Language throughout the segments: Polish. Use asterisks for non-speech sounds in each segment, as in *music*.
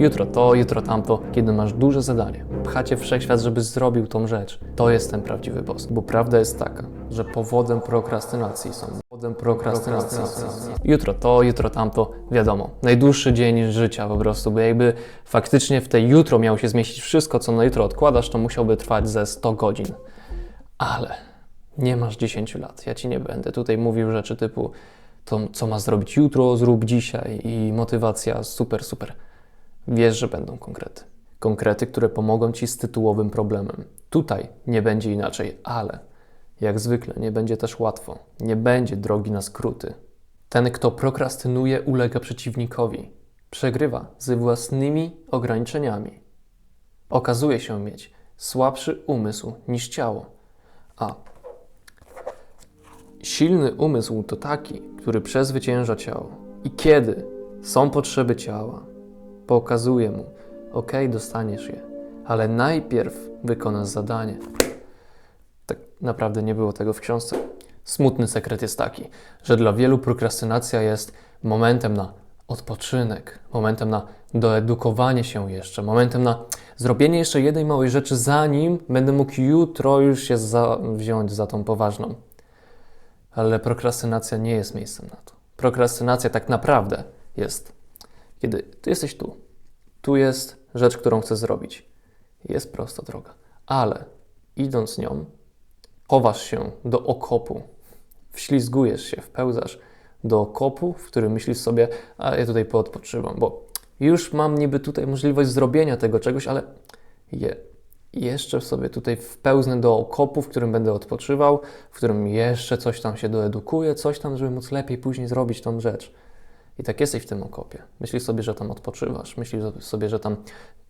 Jutro to, jutro tamto, kiedy masz duże zadanie. Pchacie wszechświat, żeby zrobił tą rzecz. To jest ten prawdziwy boss. Bo prawda jest taka, że powodem prokrastynacji są. Powodem prokrastynacji. Jutro to, jutro tamto, wiadomo. Najdłuższy dzień życia po prostu, bo jakby faktycznie w te jutro miało się zmieścić wszystko, co na jutro odkładasz, to musiałby trwać ze 100 godzin. Ale nie masz 10 lat. Ja ci nie będę tutaj mówił rzeczy typu to, co ma zrobić jutro, zrób dzisiaj i motywacja super, super. Wiesz, że będą konkrety. Konkrety, które pomogą ci z tytułowym problemem. Tutaj nie będzie inaczej, ale jak zwykle nie będzie też łatwo. Nie będzie drogi na skróty. Ten, kto prokrastynuje, ulega przeciwnikowi. Przegrywa z własnymi ograniczeniami. Okazuje się mieć słabszy umysł niż ciało. A silny umysł to taki, który przezwycięża ciało. I kiedy są potrzeby ciała, pokazuje mu: OK, dostaniesz je, ale najpierw wykonasz zadanie. Tak naprawdę nie było tego w książce. Smutny sekret jest taki, że dla wielu prokrastynacja jest momentem na odpoczynek, momentem na doedukowanie się jeszcze, momentem na zrobienie jeszcze jednej małej rzeczy, zanim będę mógł jutro już się za, wziąć za tą poważną. Ale prokrastynacja nie jest miejscem na to. Prokrastynacja tak naprawdę jest, kiedy ty jesteś tu. Tu jest rzecz, którą chcę zrobić. Jest prosta droga, ale idąc nią, chowasz się do okopu, wślizgujesz się, wpełzasz do okopu, w którym myślisz sobie, a ja tutaj poodpoczywam, bo już mam niby tutaj możliwość zrobienia tego czegoś, ale je, jeszcze sobie tutaj wpełznę do okopu, w którym będę odpoczywał, w którym jeszcze coś tam się doedukuję, coś tam, żeby móc lepiej później zrobić tą rzecz. I tak jesteś w tym okopie. Myślisz sobie, że tam odpoczywasz, myślisz sobie, że tam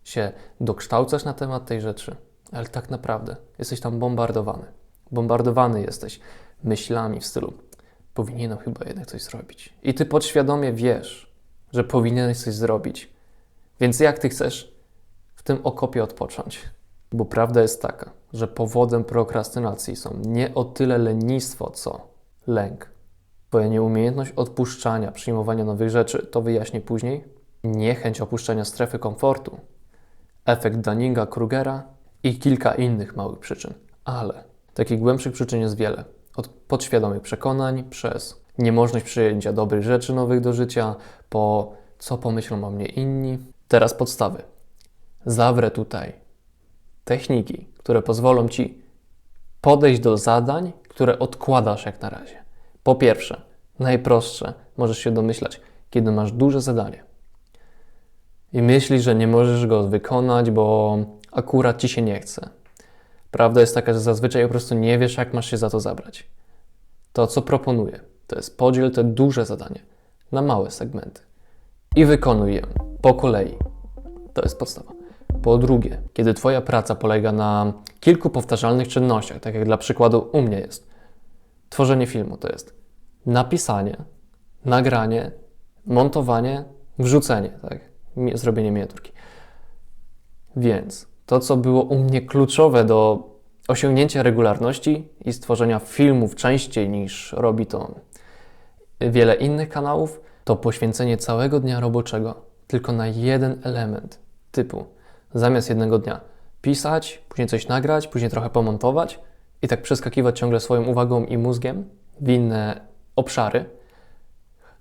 się dokształcasz na temat tej rzeczy, ale tak naprawdę jesteś tam bombardowany. Bombardowany jesteś myślami w stylu powinienem chyba jednak coś zrobić. I ty podświadomie wiesz, że powinieneś coś zrobić. Więc jak ty chcesz w tym okopie odpocząć? Bo prawda jest taka, że powodem prokrastynacji są nie o tyle lenistwo, co lęk. Twoja nieumiejętność odpuszczania, przyjmowania nowych rzeczy, to wyjaśnię później, niechęć opuszczenia strefy komfortu, efekt Dunninga-Krugera i kilka innych małych przyczyn. Ale takich głębszych przyczyn jest wiele. Od podświadomych przekonań, przez niemożność przyjęcia dobrych rzeczy nowych do życia, po co pomyślą o mnie inni. Teraz podstawy. Zawrę tutaj techniki, które pozwolą Ci podejść do zadań, które odkładasz jak na razie. Po pierwsze, najprostsze, możesz się domyślać, kiedy masz duże zadanie i myślisz, że nie możesz go wykonać, bo akurat Ci się nie chce. Prawda jest taka, że zazwyczaj po prostu nie wiesz, jak masz się za to zabrać. To, co proponuję, to jest podziel te duże zadanie na małe segmenty i wykonuj je po kolei. To jest podstawa. Po drugie, kiedy Twoja praca polega na kilku powtarzalnych czynnościach, tak jak dla przykładu u mnie jest, tworzenie filmu to jest napisanie, nagranie, montowanie, wrzucenie, tak, zrobienie miniaturki. Więc to, co było u mnie kluczowe do osiągnięcia regularności i stworzenia filmów częściej niż robi to wiele innych kanałów, to poświęcenie całego dnia roboczego tylko na jeden element typu zamiast jednego dnia pisać, później coś nagrać, później trochę pomontować i tak przeskakiwać ciągle swoją uwagą i mózgiem w inne obszary,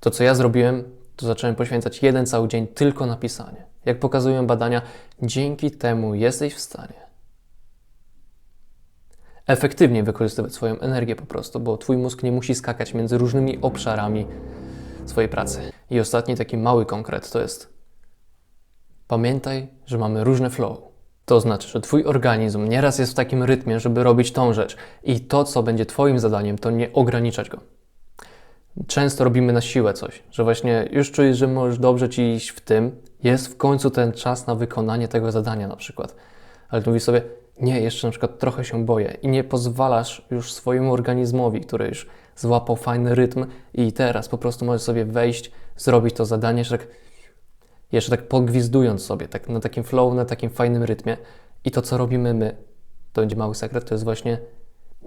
to co ja zrobiłem, to zacząłem poświęcać jeden cały dzień tylko na pisanie. Jak pokazują badania, dzięki temu jesteś w stanie efektywnie wykorzystywać swoją energię po prostu, bo twój mózg nie musi skakać między różnymi obszarami swojej pracy. I ostatni taki mały konkret to jest Pamiętaj, że mamy różne flow. To znaczy, że Twój organizm nieraz jest w takim rytmie, żeby robić tą rzecz, i to, co będzie Twoim zadaniem, to nie ograniczać go. Często robimy na siłę coś, że właśnie już czujesz, że możesz dobrze ci iść w tym, jest w końcu ten czas na wykonanie tego zadania, na przykład. Ale tu mówisz sobie, nie, jeszcze na przykład trochę się boję, i nie pozwalasz już swojemu organizmowi, który już złapał fajny rytm, i teraz po prostu możesz sobie wejść, zrobić to zadanie, że tak jeszcze tak pogwizdując sobie, tak na takim flow, na takim fajnym rytmie. I to, co robimy my, to będzie mały sekret, to jest właśnie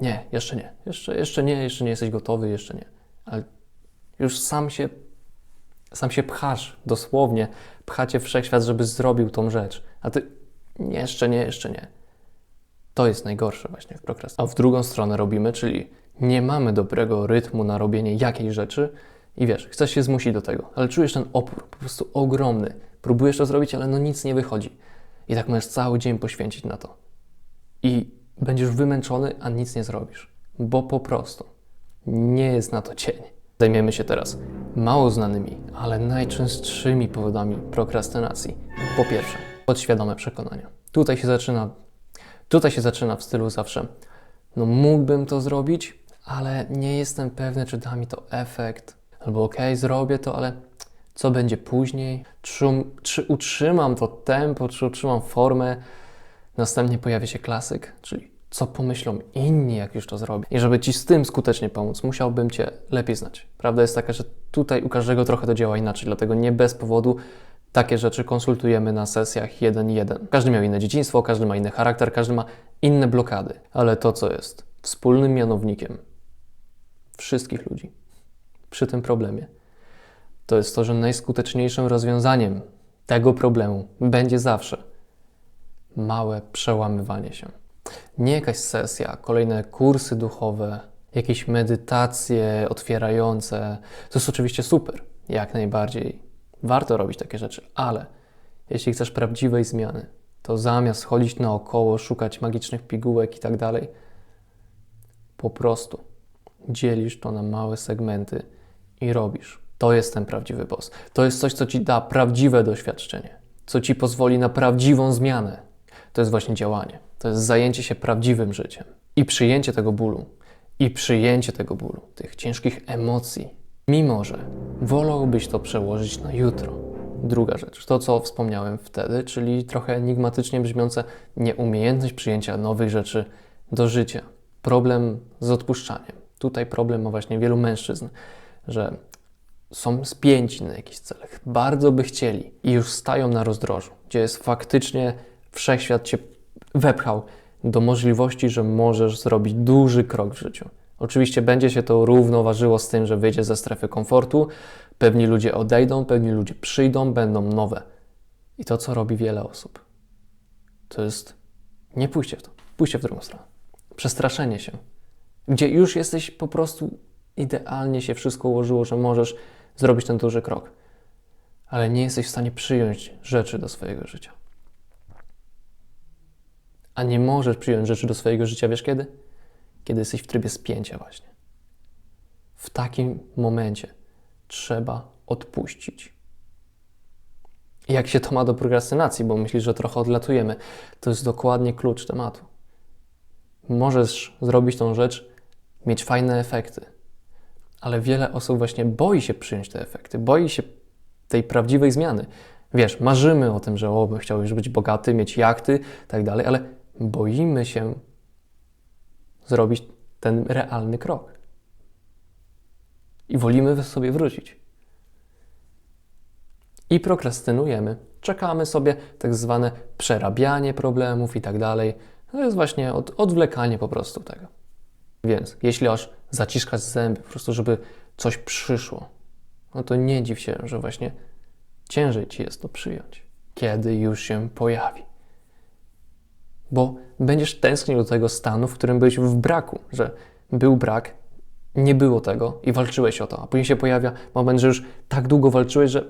nie, jeszcze nie, jeszcze, jeszcze nie, jeszcze nie jesteś gotowy, jeszcze nie. Ale już sam się sam się pchasz, dosłownie pchacie wszechświat, żeby zrobił tą rzecz, a ty nie, jeszcze nie, jeszcze nie. To jest najgorsze właśnie w prokrastynacji. A w drugą stronę robimy, czyli nie mamy dobrego rytmu na robienie jakiejś rzeczy i wiesz, chcesz się zmusić do tego, ale czujesz ten opór, po prostu ogromny. Próbujesz to zrobić, ale no nic nie wychodzi. I tak możesz cały dzień poświęcić na to. I będziesz wymęczony, a nic nie zrobisz, bo po prostu nie jest na to cień. Zajmiemy się teraz mało znanymi, ale najczęstszymi powodami prokrastynacji. Po pierwsze, podświadome przekonania. Tutaj się zaczyna, tutaj się zaczyna w stylu zawsze, no mógłbym to zrobić, ale nie jestem pewny, czy da mi to efekt. Albo okay, zrobię to, ale co będzie później? Czy, czy utrzymam to tempo, czy utrzymam formę? Następnie pojawia się klasyk, czyli co pomyślą inni, jak już to zrobię. I żeby Ci z tym skutecznie pomóc, musiałbym Cię lepiej znać. Prawda jest taka, że tutaj u każdego trochę to działa inaczej, dlatego nie bez powodu takie rzeczy konsultujemy na sesjach 1-1. Każdy miał inne dzieciństwo, każdy ma inny charakter, każdy ma inne blokady, ale to, co jest wspólnym mianownikiem wszystkich ludzi przy tym problemie, to jest to, że najskuteczniejszym rozwiązaniem tego problemu będzie zawsze małe przełamywanie się. Nie jakaś sesja, kolejne kursy duchowe, jakieś medytacje otwierające. To jest oczywiście super, jak najbardziej. Warto robić takie rzeczy, ale jeśli chcesz prawdziwej zmiany, to zamiast chodzić naokoło, szukać magicznych pigułek i tak dalej, po prostu dzielisz to na małe segmenty i robisz. To jest ten prawdziwy boss. To jest coś, co ci da prawdziwe doświadczenie, co ci pozwoli na prawdziwą zmianę. To jest właśnie działanie. To jest zajęcie się prawdziwym życiem i przyjęcie tego bólu, i przyjęcie tego bólu, tych ciężkich emocji, mimo że wolałbyś to przełożyć na jutro. Druga rzecz, to co wspomniałem wtedy, czyli trochę enigmatycznie brzmiące nieumiejętność przyjęcia nowych rzeczy do życia. Problem z odpuszczaniem. Tutaj problem ma właśnie wielu mężczyzn, że są spięci na jakichś celach, bardzo by chcieli i już stają na rozdrożu, gdzie jest faktycznie wszechświat cię wepchał do możliwości, że możesz zrobić duży krok w życiu. Oczywiście będzie się to równoważyło z tym, że wyjdzie ze strefy komfortu, pewni ludzie odejdą, pewni ludzie przyjdą, będą nowe. I to, co robi wiele osób, to jest nie pójście w to, pójście w drugą stronę. Przestraszenie się, gdzie już jesteś po prostu idealnie się wszystko ułożyło, że możesz zrobić ten duży krok, ale nie jesteś w stanie przyjąć rzeczy do swojego życia. A nie możesz przyjąć rzeczy do swojego życia, wiesz kiedy? Kiedy jesteś w trybie spięcia, właśnie. W takim momencie trzeba odpuścić. Jak się to ma do prokrastynacji, bo myślisz, że trochę odlatujemy, to jest dokładnie klucz tematu. Możesz zrobić tą rzecz, mieć fajne efekty, ale wiele osób właśnie boi się przyjąć te efekty, boi się tej prawdziwej zmiany. Wiesz, marzymy o tym, że o, chciał już być bogaty, mieć jachty, tak dalej, ale boimy się zrobić ten realny krok. I wolimy sobie wrócić. I prokrastynujemy, czekamy sobie, tak zwane przerabianie problemów i tak dalej. To jest właśnie od, odwlekanie po prostu tego. Więc jeśli aż zaciskać zęby, po prostu, żeby coś przyszło, no to nie dziw się, że właśnie ciężej ci jest to przyjąć, kiedy już się pojawi bo będziesz tęsknił do tego stanu, w którym byłeś w braku, że był brak, nie było tego i walczyłeś o to, a później się pojawia moment, że już tak długo walczyłeś, że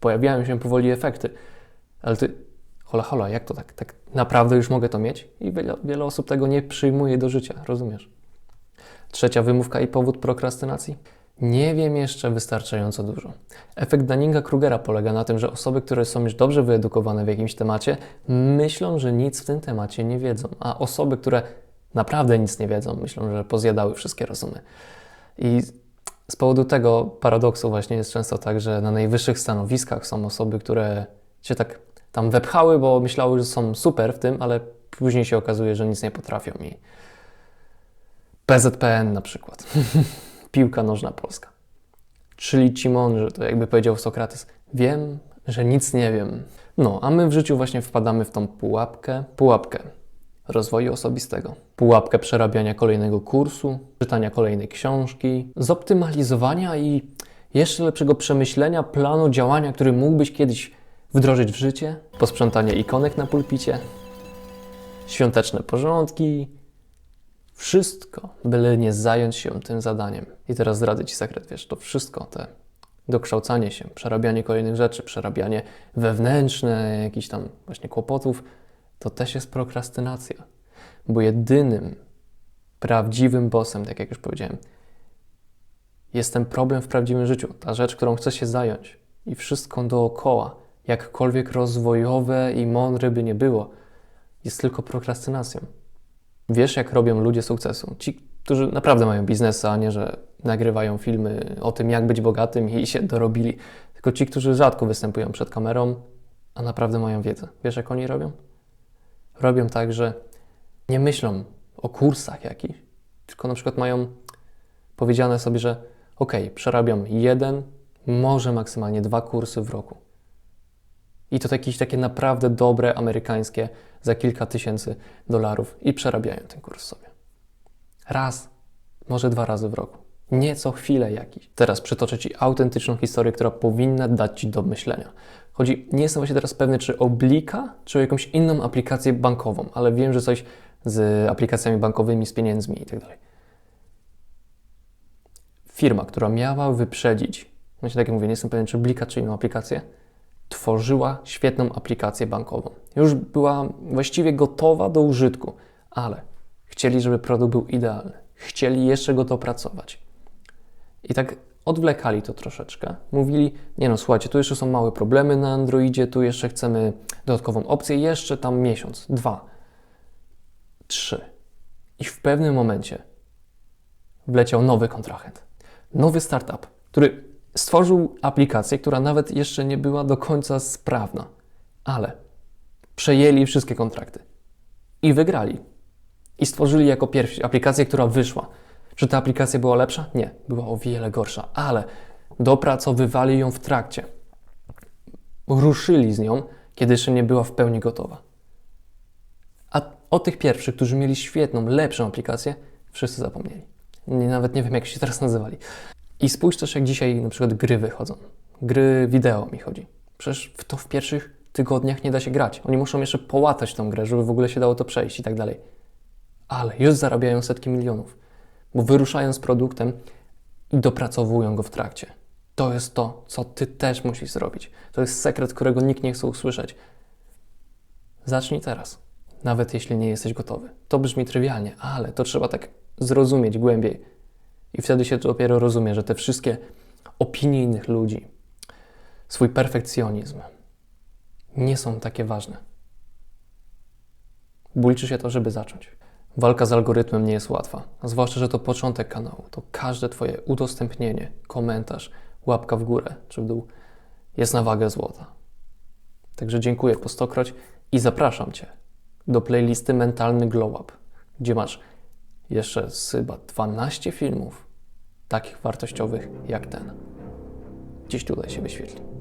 pojawiają się powoli efekty. Ale ty, hola, hola, jak to tak? Tak naprawdę już mogę to mieć? I wiele, wiele osób tego nie przyjmuje do życia, rozumiesz? Trzecia wymówka i powód prokrastynacji nie wiem jeszcze wystarczająco dużo. Efekt Dunninga-Krugera polega na tym, że osoby, które są już dobrze wyedukowane w jakimś temacie, myślą, że nic w tym temacie nie wiedzą, a osoby, które naprawdę nic nie wiedzą, myślą, że pozjadały wszystkie rozumy. I z powodu tego paradoksu właśnie jest często tak, że na najwyższych stanowiskach są osoby, które się tak tam wepchały, bo myślały, że są super w tym, ale później się okazuje, że nic nie potrafią. I PZPN na przykład. *laughs* piłka nożna polska. Czyli ci mądrzy, to jakby powiedział Sokrates, wiem, że nic nie wiem. No, a my w życiu właśnie wpadamy w tą pułapkę, pułapkę rozwoju osobistego, pułapkę przerabiania kolejnego kursu, czytania kolejnej książki, zoptymalizowania i jeszcze lepszego przemyślenia planu działania, który mógłbyś kiedyś wdrożyć w życie, posprzątanie ikonek na pulpicie, świąteczne porządki, wszystko, byle nie zająć się tym zadaniem. I teraz zdradzę Ci sekret, wiesz, to wszystko, te dokształcanie się, przerabianie kolejnych rzeczy, przerabianie wewnętrzne jakichś tam właśnie kłopotów, to też jest prokrastynacja. Bo jedynym prawdziwym bossem, tak jak już powiedziałem, jest ten problem w prawdziwym życiu, ta rzecz, którą chcesz się zająć. I wszystko dookoła, jakkolwiek rozwojowe i mądre by nie było, jest tylko prokrastynacją. Wiesz, jak robią ludzie sukcesu. Ci, którzy naprawdę mają biznesy, a nie, że nagrywają filmy o tym, jak być bogatym i się dorobili. Tylko ci, którzy rzadko występują przed kamerą, a naprawdę mają wiedzę. Wiesz, jak oni robią? Robią tak, że nie myślą o kursach jakichś, tylko na przykład mają powiedziane sobie, że ok, przerabiam jeden, może maksymalnie dwa kursy w roku. I to jakieś takie naprawdę dobre, amerykańskie, za kilka tysięcy dolarów i przerabiają ten kurs sobie. Raz, może dwa razy w roku. Nie co chwilę jakiś. Teraz przytoczę Ci autentyczną historię, która powinna dać Ci do myślenia. Chodzi, nie jestem właśnie teraz pewny, czy o Blika, czy o jakąś inną aplikację bankową, ale wiem, że coś z aplikacjami bankowymi, z pieniędzmi i tak. Firma, która miała wyprzedzić, właśnie tak jak mówię, nie jestem pewien, czy Blika, czy inną aplikację, tworzyła świetną aplikację bankową. Już była właściwie gotowa do użytku, ale chcieli, żeby produkt był idealny. Chcieli jeszcze go dopracować. I tak odwlekali to troszeczkę. Mówili, nie no, słuchajcie, tu jeszcze są małe problemy na Androidzie, tu jeszcze chcemy dodatkową opcję, jeszcze tam miesiąc, dwa, trzy. I w pewnym momencie wleciał nowy kontrahent, nowy startup, który stworzył aplikację, która nawet jeszcze nie była do końca sprawna, ale przejęli wszystkie kontrakty i wygrali. I stworzyli jako pierwsi aplikację, która wyszła. Czy ta aplikacja była lepsza? Nie, była o wiele gorsza, ale dopracowywali ją w trakcie. Ruszyli z nią, kiedy jeszcze nie była w pełni gotowa. A o tych pierwszych, którzy mieli świetną, lepszą aplikację, wszyscy zapomnieli. Nie, nawet nie wiem, jak się teraz nazywali. I spójrz też, jak dzisiaj na przykład gry wychodzą. Gry wideo mi chodzi. Przecież w to w pierwszych tygodniach nie da się grać. Oni muszą jeszcze połatać tą grę, żeby w ogóle się dało to przejść i tak dalej. Ale już zarabiają setki milionów, bo wyruszają z produktem i dopracowują go w trakcie. To jest to, co ty też musisz zrobić. To jest sekret, którego nikt nie chce usłyszeć. Zacznij teraz, nawet jeśli nie jesteś gotowy. To brzmi trywialnie, ale to trzeba tak zrozumieć głębiej. I wtedy się dopiero rozumie, że te wszystkie opinie innych ludzi, swój perfekcjonizm nie są takie ważne. Bójcie się to, żeby zacząć. Walka z algorytmem nie jest łatwa, zwłaszcza, że to początek kanału. To każde Twoje udostępnienie, komentarz, łapka w górę czy w dół jest na wagę złota. Także dziękuję po stokroć i zapraszam Cię do playlisty Mentalny Glow Up, gdzie masz jeszcze chyba 12 filmów takich wartościowych jak ten. Gdzieś tutaj się wyświetli.